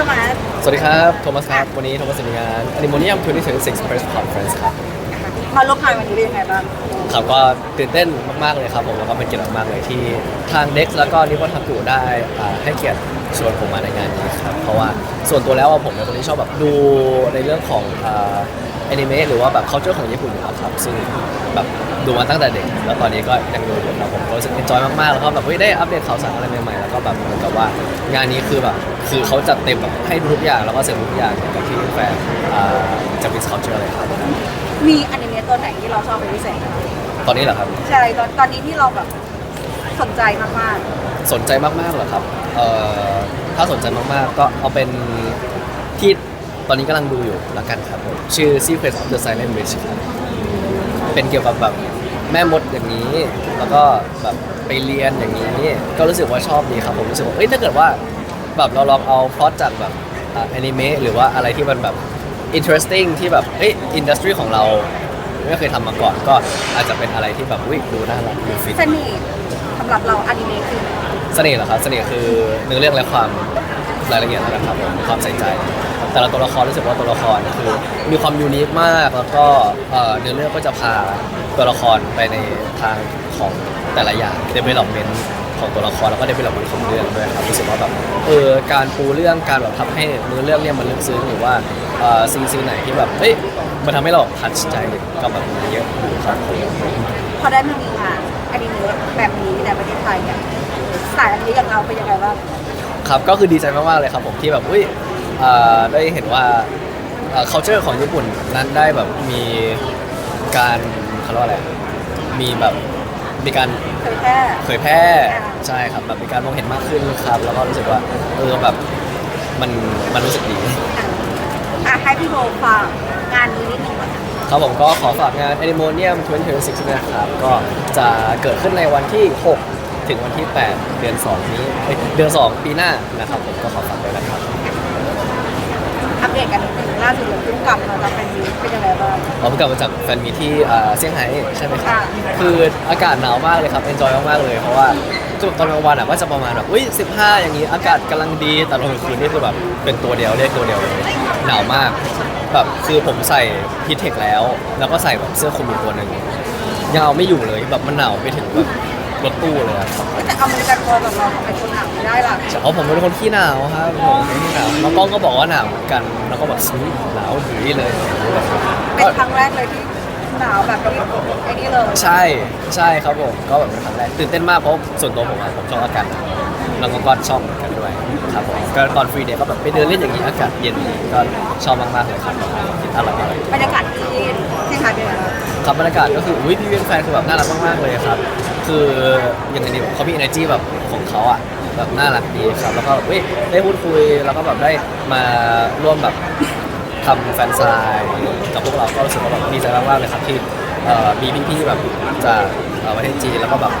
ทำไมสวัสดีครับ โทมัสครับ วันนี้โทมัสมีงาน Animonium 2026 Press Conference ครับ มาร่วมงานวันนี้เป็นยังไงบ้างครับก็ตื่นเต้นมาก ๆ เลยครับผม แล้วก็เป็นเกียรติมาก ๆ เลยที่ทาง Dex แล้วก็นิวทักุได้อ่าให้เกียรติชวนผมมาในงานนี้ครับ เพราะว่าส่วนตัวแล้วอะผมเป็นคนที่ชอบแบบดูในเรื่องของแอนิเมะหรือว่าแบบ culture ของญี่ปุ่นอยู่แล้วครับ ซึ่งแบบ ดูมาตั้งแต่เด็ก แล้วตอนนี้ก็ยังดูอยู่ครับผมก็รู้สึก enjoy มากๆแล้วก็แบบเฮ้ยได้อัปเดตข่าวสารอะไรใหม่ๆแล้วก็แบบเหมือนกับว่างานนี้คือแบบคือเขาจัดเต็มแบบให้ทุกอย่างแล้วก็เสริมทุกอย่างกับที่แฟนอ่าจะเป็น culture เลยครับมีอนิเมะตัวไหนที่เราชอบเป็นพิเศษไหมตอนนี้เหรอครับใช่ตอนตอนนี้ที่เราแบบสนใจมากสนใจมากๆเหรอครับเอ่อถ้าสนใจมากๆก็เอาเป็นที่ตอนนี้กำลังดูอยู่แล้วกันครับผมชื่อ Secret of the Silent Witch ครับเป็นเกี่ยวกับแบบ แม่มดอย่างนี้ แล้วก็แบบไปเรียนอย่างนี้ ก็รู้สึกว่าชอบดีครับผมรู้สึกว่าเอ้ยถ้าเกิดว่าแบบเราลองเอาพล็อตจากแบบแอนิเมะหรือว่าอะไรที่มันแบบ interesting ที่แบบเอ้ยอินดัสทรีของเราไม่เคยทำมาก่อนก็อาจจะเป็นอะไรที่แบบวิดูน่ารักดูฟิตๆเสน่ห์สำหรับเราอนิเมะคือเสน่ห์เหรอครับเสน่ห์คือเนื้อเรื่องและความรายละเอียดนะครับผมมีความใส่ใจ แต่ละตัวละครรู้สึกว่าตัวละครคือมีความยูนิคมากแล้วก็เอ่อเนื้อเรื่องก็จะพาตัวละครไปในทางของแต่ละอย่าง development ของตัวละครแล้วก็ development ของเรื่องด้วยครับรู้สึกว่าแบบเออการปูเรื่องการแบบทำให้เนื้อเรื่องเนี่ยมันลึกซึ้งหรือว่าเอ่อซีนซีนไหนที่แบบเอ้ยมันทำให้เราทัชใจกับแบบเยอะอยู่ครับพอได้มามีงานอนิเมะแบบนี้ในประเทศไทยเนี่ยสายอนิเมะอย่างเราเป็นยังไงบ้างครับก็คือดีใจมากๆเลยครับผมที่แบบอุ้ย เอ่อได้เห็นว่าเอ่อ culture ของญี่ปุ่นนั้นได้แบบมีการเขาเรียกว่าอะไรมีแบบมีการ เผยแพร่ เผยแพร่อ่า ใช่ครับแบบมีการมองเห็นมากขึ้นครับ แล้วก็รู้สึกว่าเออแบบมันมันรู้สึกดี อะอะให้พี่โบฝากงานนี้นิดนึงก่อนครับผมก็ขอฝากงาน Animonium 2026นะครับ ก็จะเกิดขึ้นในวันที่ 6 ถึงวันที่ 8 เดือน 2 นี้เอ้ยเดือน 2 ปีหน้านะครับผมก็ขอฝากด้วยนะครับ อัปเดตกันนิดนึงล่าสุดเราเพิ่งกลับมาจากเป็นมีตเป็นยังไงบ้าง เราเพิ่งกลับมาจากแฟนมีตที่เอ่อเซี่ยงไฮ้ใช่ไหมครับ ค่ะคืออากาศหนาวมากเลยครับ เอนจอยมากๆเลย เพราะว่าคือตอนกลางวันอะก็จะประมาณแบบอุ้ย15 อย่างนี้ อากาศกำลังดี แต่ตอนกลางคืนนี่คือแบบเป็นตัวเดียวเรียกตัวเดียวเลยหนาวมาก แบบคือผมใส่ฮีทเทคแล้ว แล้วก็ใส่แบบเสื้อคลุมอีกตัวหนึ่งยังเอาไม่อยู่เลย แบบมันหนาวไปถึงแบบ รถตู้เลยอะครับแต่อเมริกันบอลแบบเราทำไมคนหนักไม่ได้ล่ะเอาผมเป็นคนขี้หนาวครับผมเป็นคนขี้หนาวแล้วกล้องก็บอกว่าหนาวเหมือนกันแล้วก็แบบซื้อหนาวหือเลยเป็นครั้งแรกเลยที่หนาวแบบนี้ไอ้นี่เลยใช่ใช่ครับผมก็แบบเป็นครั้งแรกตื่นเต้นมากเพราะส่วนตัวผมอะผมชอบอากาศหนาวแล้วก็ก็ชอบเหมือนกันด้วยครับผมก็ตอนฟรีเดย์ก็แบบไปเดินเล่นอย่างนี้อากาศเย็นก็ชอบมากๆเลยครับอร่อยอร่อยบรรยากาศที่ที่ไทยเป็นยังไงบ้างครับบรรยากาศก็คืออุ้ยพี่เวียนแฟนคือแบบน่ารักมากๆเลยครับ คือยังไงดีเขามี energy แบบของเขาอะแบบน่ารักดีครับ แล้วก็เว้ยได้พูดคุยแล้วก็แบบได้มาร่วมแบบทำแฟนซายกับพวกเราก็รู้สึกว่าแบบดีใจมากๆเลยครับที่เอ่อมีพี่ๆแบบจากเอ่อประเทศจีนแล้วก็แบบ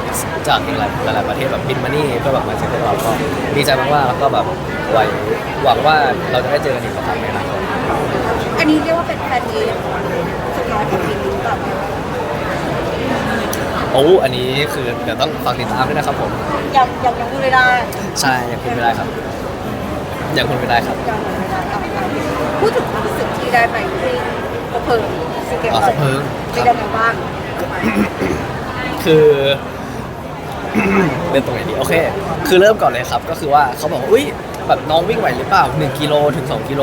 จากอีกหลายหลายๆประเทศแบบบินมานี่เพื่อแบบมาเจอพวกเราก็ดีใจมากๆแล้วก็แบบไว้หวังว่าเราจะได้เจอกันอีกครั้งในอนาคต อันนี้เรียกว่าเป็นแฟนมีตสุดท้ายของปีนี้หรือเปล่า โอ้อันนี้คือเดี๋ยวต้องฝากติดตามด้วยนะครับผมยังยังยังพูดไม่ได้ใช่ยังพูดไม่ได้ครับยังพูดไม่ได้ครับยังไม่ได้เอาเอาพูดถึงความรู้สึกที่ได้ไปที่กระเพิงซีเกมอ๋อหน่อยกระเพิงเป็นยังไงบ้างคือ เริ่มตรงไหนดีโอเค คือเริ่มก่อนเลยครับ ก็คือว่าเขาบอกว่าอุ้ยแบบน้องวิ่งไหวหรือเปล่า1กิโลถึง 2 กิโล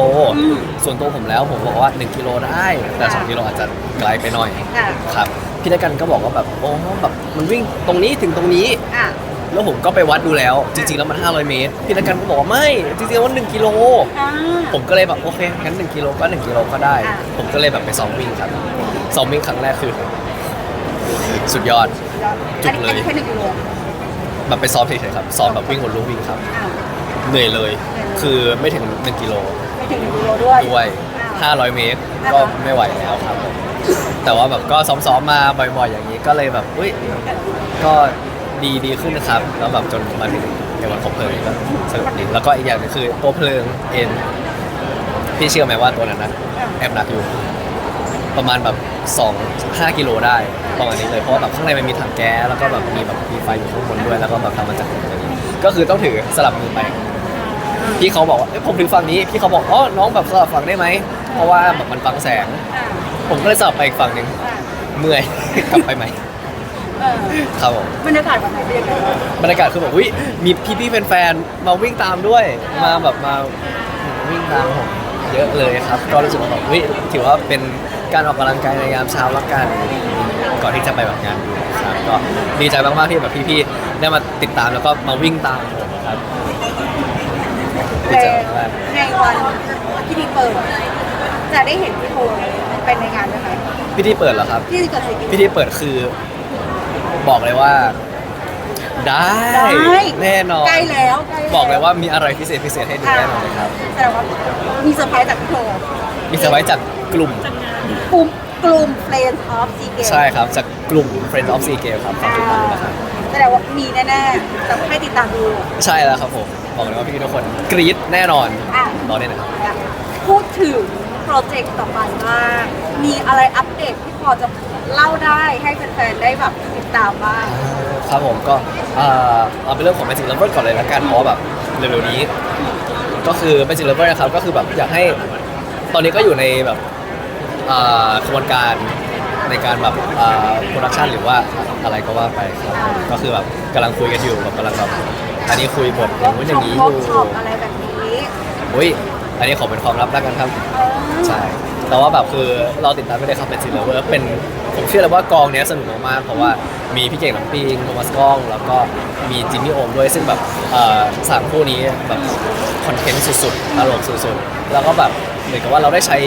ส่วนตัวผมแล้วผมบอกว่า 1 กิโลได้ แต่ 2 กิโลอาจจะไกลไปหน่อยอะ ครับ พี่นักกันก็บอกว่าแบบโอ้แบบมันวิ่งตรงนี้ถึงตรงนี้ อะ แล้วผมก็ไปวัดดูแล้ว จริงๆแล้วมัน 500 เมตร พี่นักกันก็บอกว่าไม่ จริงๆแล้วมัน1กิโล อ่า ผมก็เลยแบบโอเคงั้น1กิโลก็1กิโลก็ได้ อะ ผมก็เลยแบบไปซ้อมวิ่งครับซ้อมวิ่งครั้งแรกคือ สุดยอดจุดเลย อันนี้แค่หนึ่งกิโลแบบไปซ้อมเฉยๆครับซ้อมแบบวิ่งบนลู่วิ่งครับอะ เหนื่อยเลย เหนื่อยเลย คือไม่ถึง1กิโลไม่ถึงหนึ่งกิโลด้วยด้วยอะ 500 เมตรอ่าก็ไม่ไหวแล้วครับผมแต่ว่าแบบก็ซ้อมๆมาบ่อยๆ อย่างนี้ก็เลยแบบอุ้ยก็ดีดีขึ้นนะครับ แล้วแบบจนมาถึงในวันครบเพลิงก็สนุกดีแล้วก็อีกอย่างหนึงคือตัวเพลิงเอ็นพี่เชื่อไหมว่าตัวนั้นนะแอบหนักอยู่ ประมาณแบบ2 5กิโลได้ประมาณนี้เลยเพราะว่าแบบข้างในมันมีถังแก๊สแล้วก็แบบมีแบบมีไฟอยู่ข้างบนด้วยแล้วก็แบบทำมาจากอย่างนี้ก็คือต้องถือสลับมือไปพี่เขาบอกว่าเอ้ยผมถึงฝั่งนี้พี่เขาบอกอ๋อน้องแบบสลับฝั่งได้ไหม เพราะว่าแบบมันบังแสงอ่าผมก็เลยสลับไปอีกฝั่งหนึ่งอ่าเมื่อย กลับไปใหม่เออครับผมบรรยากาศวันไหนเป็นยังไงบ้างบรรยากาศคือแบบอุ้ยมีพี่ๆแฟนๆมาวิ่งตามด้วย มาแบบมาวิ่งตามผมเยอะเลยครับ ก็รู้สึกว่าแบบอุ้ยถือว่าเป็นการออกกำลังกายในยามเช้าละกันก่อนที่จะไปแบบงานดูครับก็ดีใจมากๆที่แบบพี่ๆได้มาติดตามแล้วก็มาวิ่งตามผมครับดีใจแล้วมากในวันพิธีเปิด จะได้เห็นพี่โทเป็นในงานไหมคะพิธีเปิดเหรอครับ ที่เกิดสิ่งพิธีเปิดคือ บอกเลยว่า ได้ได้ แน่นอนใกล้แล้วใกล้แบอกเลยว่ามีอะไรพิเศษพิเศษให้ดูแน่นอนเลยครับ แสดงว่ามีเซอร์ไพรส์จากพี่โทมีเซอร์ไพรส์จากกลุ่ม กลุ่มกลุ่ม Friends of Sea Games ใช่ครับ จากกลุ่ม Friends of Sea Games ครับฝากติดตามด้วยนะครับแสดงว่ามีแน่ๆแต่ให้ติดตามดู ใช่แล้วครับผม บอกเลยว่าพี่ๆทุกคนกรี๊ดแน่นอนอะ รอได้นะครับ พูดถึง โปรเจกต์ต่อไปบ้างมีอะไรอัปเดตที่พอจะเล่าได้ให้แฟนๆได้แบบติดตามบ้าง ครับผมก็เอ่อเอาเป็นเรื่องของ Magic Lover ก่อนเลยละกันเพราะว่าแบบเร็วๆนี้ ก็คือ Magic Lover นะครับก็คือแบบอยากให้ตอนนี้ก็อยู่ในแบบเอ่อกระบวนการในการแบบโปรดักชันหรือว่าอะไรก็ว่าไปครับผมก็คือแบบกำลังคุยกันอยู่แบบกำลังแบบอันนี้คุยบทอย่างนู้นอย่างนี้อเวิร์กยู่ช็อปอะไรแบบนี้ อุ้ย อันนี้ขอเป็นความลับแล้วกันครับเออใช่ แต่ว่าแบบคือเราติดตามไม่ได้ครับเป็นซีเลเวอร์เป็นผมเชื่อเลยว่ากองเนี้ยสนุกมากๆเพราะว่ามีพี่เก่งน้ำปิงโทมัสกล้อง แล้วก็มีจิมมี่โอมด้วยซึ่งแบบเอ่อสามคู่นี้แบบคอนเทนต์สุดๆตลกสุดๆ แล้วก็แบบเหมือนกับว่าเราได้ใช้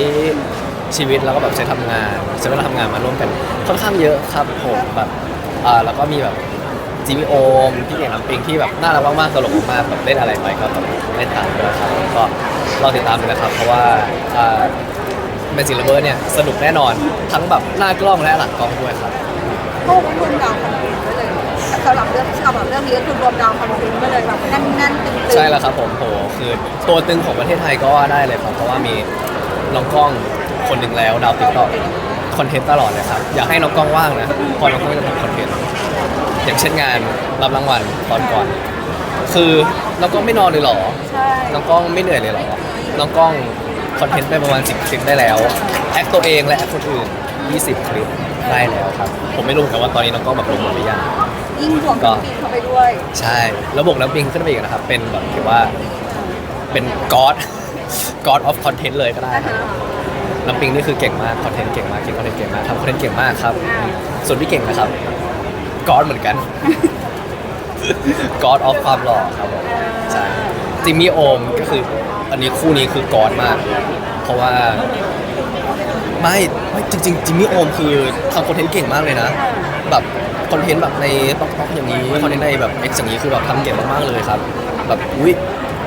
ชีวิตแล้วก็แบบใช้ทำงานใช้เวลาทำงานมาร่วมกันค่อนข้างเยอะครับผมแบบอ่าแล้วก็มีแบบ จิมมี่โอมพี่เก่งน้ำปิงที่แบบน่ารักมากๆตลกมากๆแบบเล่นอะไรไปก็แบบเล่นตามด้วยครับก็รอติดตามดูนะครับเพราะว่าอ่าเมจิเลเวอร์เนี่ยสนุกแน่นอนทั้งแบบหน้ากล้องและหลังกล้องด้วยครับพวกรวมดาวคอนเทนต์ไว้เลยสำหรับเรื่องสำหรับเรื่องนี้ก็คือรวมดาวคอนเทนต์ไว้เลยแบบแน่นๆตึงๆใช่แล้วครับผมโหคือตัวตึงของประเทศไทยก็ว่าได้เลยครับเพราะว่ามีน้องกล้องคนหนึ่งแล้วดาวติ๊กต็อกคอนเทนต์ตลอดเลยครับอยากให้น้องกล้องว่างนะเพอน้องกล้องจะทำคอนเทนต์ อย่างเช่นงานรับรางวัลตอนก่อน คือน้องกล้องไม่นอนเลยเหรอใช่น้องกล้องไม่เหนื่อยเลยเหรอน้องกล้องคอนเทนต์ไปประมาณ10คลิปได้แล้วแอคตัวเองและแอคคนอื่น 20 คลิปได้แล้วครับ ผมไม่รู้เหมือนกันว่าตอนนี้น้องกล้องแบบลงหมดหรือยัง ยิ่งบวกกับปีเข้าไปด้วย ใช่แล้วบวกน้ำปิงขึ้นไปอีกนะครับ เป็นแบบที่ว่าเป็น god god of content เลยก็ได้นะครัคะบน้ำปิงนี่คือเก่งมากคอนเทนต์เก่งมากเก่งคอนเทนต์เก่งมากทำคอนเทนต์เก่งมากครับ ส่วนพี่เก่งนะครับ god เหมือนกัน god of ความหล่อครับผมใช่จิมมี่โอมก็คือ อันนี้คู่นี้คือกอดมาก เพราะว่าไม่ไม่จริงๆจิมมี่โอมคือทำคอนเทนต์เก่งมากเลยนะ แบบคอนเทนต์แบบในต๊อกๆอย่างนี้คอนเทนต์ในแบบเอ็กซ์อย่างนี้คือแบบทำเก่งมากๆเลยครับ แบบอุ้ย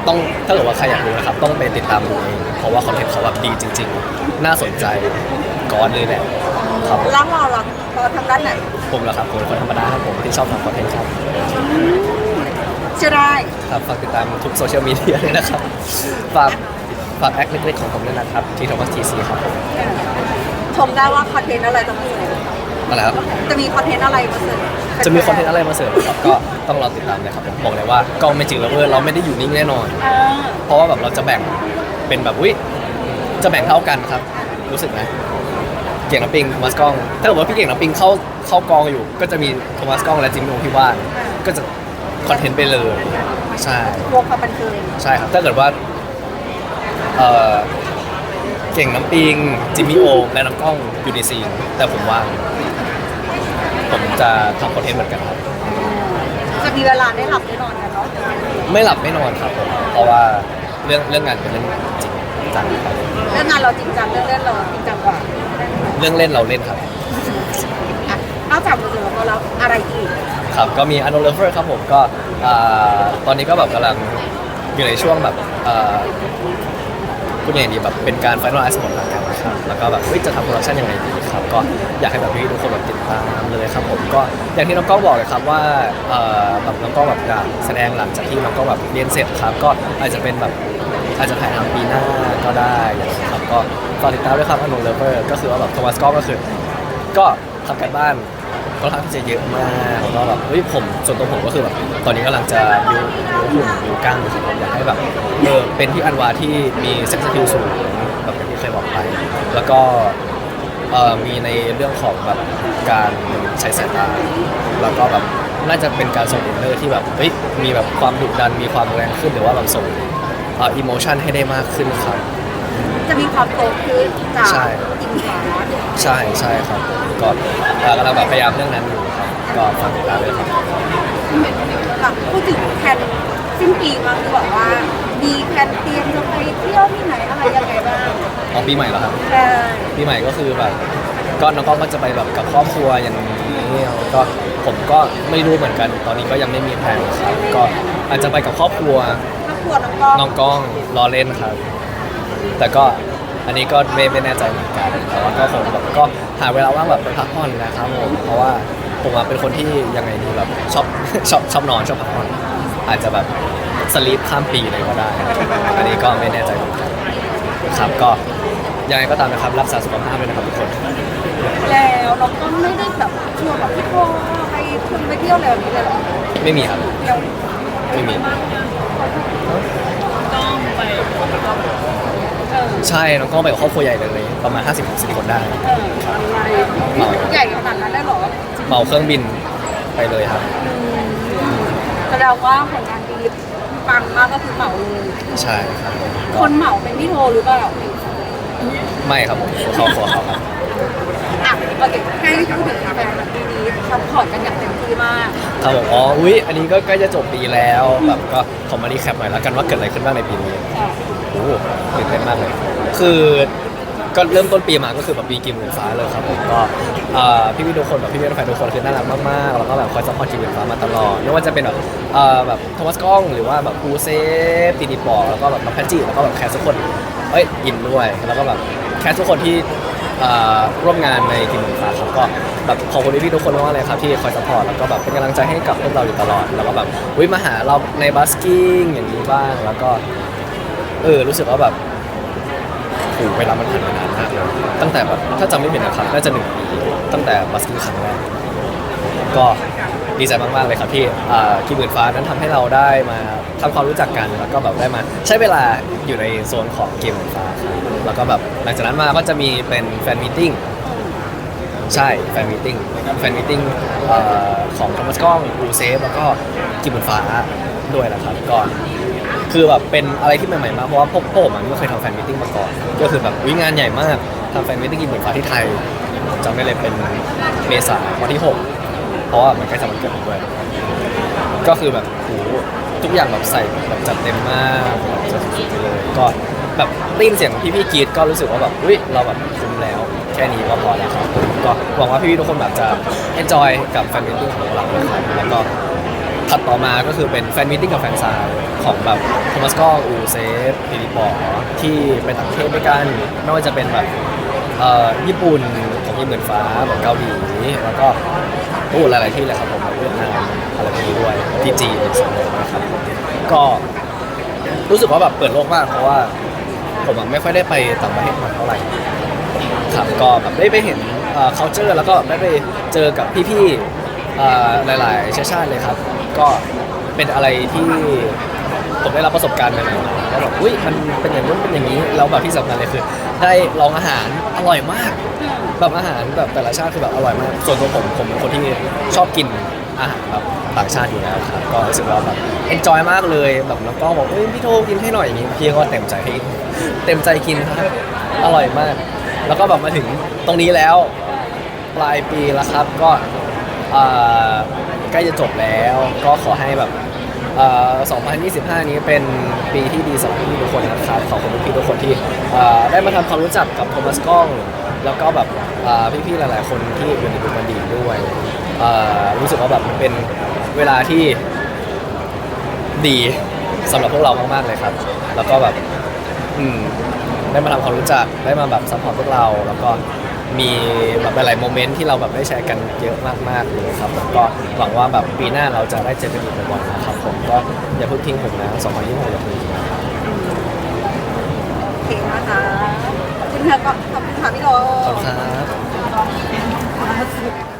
ต้องถ้าเกิดว่าใครอยากดูนะครับ ต้องไปติดตามดูเองเพราะว่าคอนเทนต์เขาแบบดีจริง ๆ น่าสนใจกอดเลยแหละครับแล้วเราเราเรา ทางด้านไหนผมเหรอครับผมเป็นคนธรรมดาครับผมที่ชอบทำคอนเทนต์ครับเชื่อได้ครับฝากติดตามทุกโซเชียลมีเดียด้วยนะครับฝากฝากแอคเล็กๆของผมด้วยนะครับที่โทมัสทีซีครับผมชมได้ว่าคอนเทนต์อะไรจะมาเสิร์ฟมาแล้วจะมีคอนเทนต์อะไรมาเสิร์ฟจะมีคอนเทนต์อะไรมาเสิร์ฟครับก็ต้องรอติดตามเลยครับผมบอกเลยว่ากล้องเมจิกเลเวอร์เราไม่ได้อยู่นิ่งแน่นอนอ่าเพราะว่าแบบเราจะแบ่งเป็นแบบวิจะแบ่งเท่ากันครับ รู้สึกไหม เก่งน้ำปิงโทมัสกล้อง ถ้าเกิดว่าพี่เก่งน้ำปิงเข้าเข้ากองอยู่ ก็จะมีโทมัสกล้องและจิมมี่โอที่ว่างก็จะคอนเทนต์ไปเลย ใช่รวมความบันเทิงใช่ครับ ถ้าเกิดว่าเอ่อเก่งน้ำปิง จิมมี่โอมและน้ำกล้องอยู่ในซีนแต่ผมว่างผมจะทำคอนเทนต์เหมือนกันครับ จะมีเวลาได้หลับได้นอนกันเนาะไม่หลับไม่นอนครับผมเพราะว่าเรื่องเรื่องงานเป็นเรื่องจริงจังครับ เรื่องงานเราจริงจังเรื่องเล่นเราจริงจังกว่าเรื่องเล่นเราเล่นครับ อะนอกจากมือถือเราแล้วอะไรอีกครับก็มี u n o l o v e r ครับผมก็อ่าตอนนี้ก็แบบกำลังอยู่ในช่วงแบบอ่าพูดยังไงดีแบบเป็นการ finalize หมดแล้วกันนะครับแล้วก็แบบเฮ้ยจะทำโปรดักชันยังไงดีครับ ก็อยากให้แบบพี่ทุกคนแบบติดตามเลยครับผมก็อย่างที่น้องก้องบอกเลยครับว่าเอ่อแบบน้องก้องแบบอยากแสดงหลังจากที่น้องก้องแบบเรียนเสร็จครับ ก็อาจจะเป็นแบบอาจจะถ่ายทำปีหน้าก็ได้ครับ ก็ฝากติดตามด้วยครับ u n o l o v e r ก็คือว่าแบบโทมัสก็ก็คือ ก็ทำกันบ้านค่อนข้างที่จะเยอะมากแล้วก็แบบเฮ้ยผมส่วนตัวผมก็คือแบบตอนนี้กำลังจะบิวบิวหุ่นบิวกั้งครับผมอยากให้แบบเออเป็นที่อันวาที่มีเซ็กซ์คิวสูงแบบอย่างที่เคยบอกไป แล้วก็เออมีในเรื่องของแบบการใช้สายตาแล้วก็แบบน่าจะเป็นการส่งอินเนอร์ที่แบบเฮ้ยมีแบบความดุดันมีความแรงขึ้นหรือว่าแบบส่งเอ่อิโมชันให้ได้มากขึ้นครับ จะมีความโตขึ้นจากใช่อินฟ้าใช่ใช่ครับก็เอ่อกำลังแบบพยายามเรื่องนั้นอยู่ครับก็ฝากติดตามด้วยครับค่ะพูดถึงแผนสิ้นปีมาคือแบบว่า มีแผนเตรียมจะไปเที่ยวที่ไหนอะไรยังไงบ้างอ๋อปีใหม่แล้วครับใช่ปีใหม่ก็คือแบบก็น้องก็ก็จะไปแบบกับครอบครัวอย่างนี้ก็ผมก็ไม่รู้เหมือนกัน ตอนนี้ก็ยังไม่มีแผนครับก็อาจจะไปกับครอบครัวครอบครัวน้องก้องน้องกล้องรอเล่นครับ แต่ก็อันนี้ก็ไม่ไม่แน่ใจเหมือนกันแต่ว่าก็คงแบบก็หาเวลาว่างแบบไปพักผ่อนนะครับผมเพราะว่าผมอะเป็นคนที่ยังไงดีแบบชอบชอบชอบนอนชอบพักผ่อนอาจจะแบบสลีปข้ามปีเลยก็ได้ อันนี้ก็ไม่แน่ใจเหมือนกันครับก็ยังไงก็ตามนะครับรักษาสุขภาพด้วยนะครับทุกคน แล้วน้องก้องไม่ได้แบบชวนแบบพี่โทไปชวนไปเที่ยวอะไรแบบนี้เลยเหรอไม่มีครับเที่ยวไม่มีต้องไปเออ ใช่น้องกล้องไปกับครอบครัวใหญ่เลยประมาณ 50-60 คนได้ เอออะไรใหญ่ขนาดนั้นได้เหรอเหมาเครื่องบินไปเลยครับ แสดงว่าผลงานดีปังมากก็คือเหมาเลยใช่ครับคก็นเหมาเป็นพี่โทหรือเปล่าไม่ครับผมเขาขอเขาครับ อะโอเคให้พูดถึงแฟนแบบปีนี้ซัพพอร์ตกันอย่างเต็มที่มาก ครับผมอ๋อ อุ้ยอันนี้ก็ใกล้จะจบปีแล้ว แบบก็ขอมารีแคปหน่อยแล้วกันว่าเกิดอะไรขึ้นบ้างในปีนี้ ค่ะโอ้โห ตื่นเต้นมากเลย คือก็เริ่มต้นปีมาก็คือแบบปีกิมหมื่นฟ้าเลยครับผมก็เอ่อพี่พี่ทุกคนแบบพี่พี่แฟนทุกคนคือน่ารักมากๆแล้วก็แบบคอยซัพพอร์ตกิมหมื่นฟ้ามาตลอดไม่ว่าจะเป็นแบบเอ่อแบบโทมัสกล้องหรือว่าแบบปูเซฟตีดีปอแล้วก็แบบน้องแพนจิแล้วก็แบบแคสทุกคนเอ้ยอินด้วยแล้วก็แบบแคสทุกคนที่เอ่อร่วมงานในกิมหมื่นฟ้าครับก็แบบขอบคุณพี่ๆทุกคนมากๆเลยครับที่คอยซัพพอร์ตแล้วก็แบบเป็นกำลังใจให้กับพวกเราอยู่ตลอดแล้วก็แบบวิมาหาเราในบัสกิ้งอย่างนี้บ้างแล้วก็ เออรู้สึกว่าแบบโอ้โหเวลามันผ่านไปนานมากเลยตั้งแต่แบบถ้าจำไม่ผิดนะครับน่าจะหนึ่งปีตั้งแต่บัสกิ้งครั้งแรกก็ดีใจมากๆเลยครับที่อ่ากีหมื่นฟ้านั้นทำให้เราได้มาทำความรู้จักกันแล้วก็แบบได้มา ใช้เวลาอยู่ในโซนของเกมหมื่นฟ้าแล้วก็แบบหลังจากนั้นมาก็จะมีเป็นแฟนมีตติ้งใช่แฟนมีตติ้งแฟนมีตติ้งของธรรมสก้องอูเซฟแล้วก็กีหมื่นฟ้าด้วยนะครับก็ คือแบบเป็นอะไรที่ใหม่ๆมากเพราะว่าพวกผมมันไม่เคยทำแฟนมิทติ้งมาก่อน ก็คือแบบวิงานใหญ่มากทำแฟนมิทติ้งกินหมูฟ้าที่ไทยจำไม่เลยเป็นเมษาวันที่6เพราะว่ามันใกล้จะวันเกิดผมด้วย ก็คือแบบโหทุกอย่างแบบใส่แบบจัดเต็มมากแบบสุดๆไปเลยก็แบบได้ยินเสียงพี่ๆกรีดก็รู้สึกว่าแบบอุ้ยเราแบบคุ้มแล้ว แค่นี้ก็พอแล้วครับก็หวังว่าพี่ๆทุกคนแบบจะ enjoy กับแฟนมิทติ้งของเรานะครับแล้วก็ ถัดต่อมาก็คือเป็นแฟนมิทติ้งกับแฟนซายของแบบโทมัสก็อูเซฟปีริปอที่ไปต่างประเทศด้วยกันไม่ว่าจะเป็นแบบเอ่อญี่ปุ่นของญี่ปุ่นฟ้าแบบเกาหลีแล้วก็โอ้หลาย ๆ ที่เลยครับผมแบบเวียดนามอะไรพวกนี้ด้วยที่จีนส่วนใหญ่นะครับก็รู้สึกว่าแบบเปิดโลกมากเพราะว่าผมไม่ค่อยได้ไปต่างประเทศมาเท่าไหร่ครับก็แบบได้ไปเห็นเอ่อ culture แล้วก็ได้ไปเจอกับพี่ๆเอ่อหลาย ๆ เชื้อชาติเลยครับ ก็เป็นอะไรที่ผมได้รับประสบการณ์ใหม่ๆแล้วแบบอุ้ยมันเป็นอย่างนู้นเป็นอย่างนี้แล้วแบบที่สำคัญเลยคือ ได้ลองอาหารอร่อยมาก แบบอาหารแบบแต่ละชาติคือแบบอร่อยมาก ส่วนตัวผมผมเป็นคนที่ชอบกินอาหารแบบต่างชาติอยู่แล้วครับก็รู้สึกว่าแบบ enjoy มากเลยแบบน้องก็บอกเอ้ยพี่โทกินให้หน่อยอย่างนี้พี่ก็เต็มใจให้เต็มใจกินครับอร่อยมาก แล้วก็แบบมาถึงตรงนี้แล้วปลายปีแล้วครับก็อ่า ใกล้จะจบแล้ว ก็ขอให้แบบเอ่อ2025 นี้เป็นปีที่ดีสำหรับพี่ทุกคนนะครับขอบคุณพี่ทุกคนที่เอ่อได้มาทำความรู้จักกับโทมัสกล้อง แล้วก็แบบอ่าพี่ๆหลายๆ คนที่อยู่ในกลุ่มบันดีด้วยเอ่อรู้สึกว่าแบบมันเป็นเวลาที่ดีสำหรับพวกเรามากๆเลยครับ แล้วก็แบบอืมได้มาทำความรู้จักได้มาแบบซัพพอร์ตพวกเรา แล้วก็ มีแบบหลายๆโมเมนต์ที่เราแบบได้แชร์กันเยอะมากๆเลยครับแล้วก็หวังว่าแบบปีหน้าเราจะได้เจอกันอีกบ่อยๆนะครับผมก็อย่าเพิ่งทิ้งผมนะ2026อย่าเพิ่งทิ้งนะครับโอเคนะคะขอบคุณค่ะก็ขอบคุณค่ะพี่โทขอบคุณครับครับ